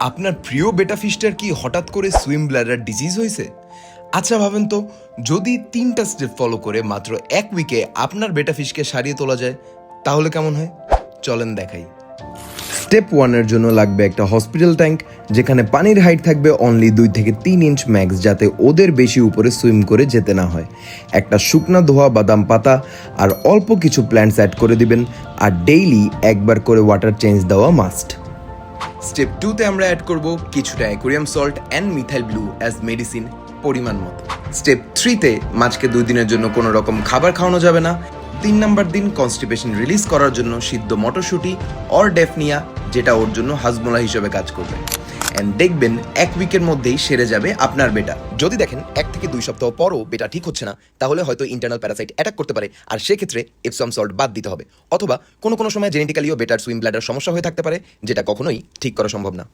আপনার প্রিয় বেটা ফিশটার কি হঠাৎ করে সুইম ব্লাডার ডিজিজ হয়েছে? আচ্ছা ভাবেন তো, যদি তিনটা স্টেপ ফলো করে মাত্র এক উইকে আপনার বেটা ফিশকে সারিয়ে তোলা যায়, তাহলে কেমন হয়? চলেন দেখাই। স্টেপ ওয়ানের জন্য লাগবে একটা হসপিটাল ট্যাঙ্ক যেখানে পানির হাইট থাকবে অনলি দুই থেকে তিন ইঞ্চ ম্যাক্স যাতে ওদের বেশি উপরে সুইম করে যেতে না হয়। একটা শুকনা ধোয়া বাদাম পাতা আর অল্প কিছু প্ল্যান্টস অ্যাড করে দিবেন, আর ডেইলি একবার করে ওয়াটার চেঞ্জ দেওয়া মাস্ট স্টেপ টুতে আমরা অ্যাড করব কিছুটা aquarium salt and methyl blue as medicine পরিমাণ মতো। স্টেপ থ্রিতে মাছকে দুই দিনের জন্য কোনো রকম খাবার খাওয়ানো যাবে না। তিন নাম্বার দিন কনস্টিপেশন রিলিজ করার জন্য সিদ্ধ মটরশুঁটি অর ডেফনিয়া যেটা ওর জন্য হাজমোলা হিসেবে কাজ করবে। অ্যান্ড দেখবেন এক উইকের মধ্যেই সেরে যাবে আপনার বেটা যদি দেখেন এক থেকে দুই সপ্তাহ পরও বেটা ঠিক হচ্ছে না, তাহলে হয়তো ইন্টারনাল প্যারাসাইট অ্যাটাক করতে পারে। আর সেক্ষেত্রে এপসম সল্ট বাদ দিতে হবে। অথবা কোনো কোনো সময় জেনেটিক্যালিও বেটার সুইম ব্লাডার সমস্যা হয়ে থাকতে পারে, যেটা কখনোই ঠিক করা সম্ভব না।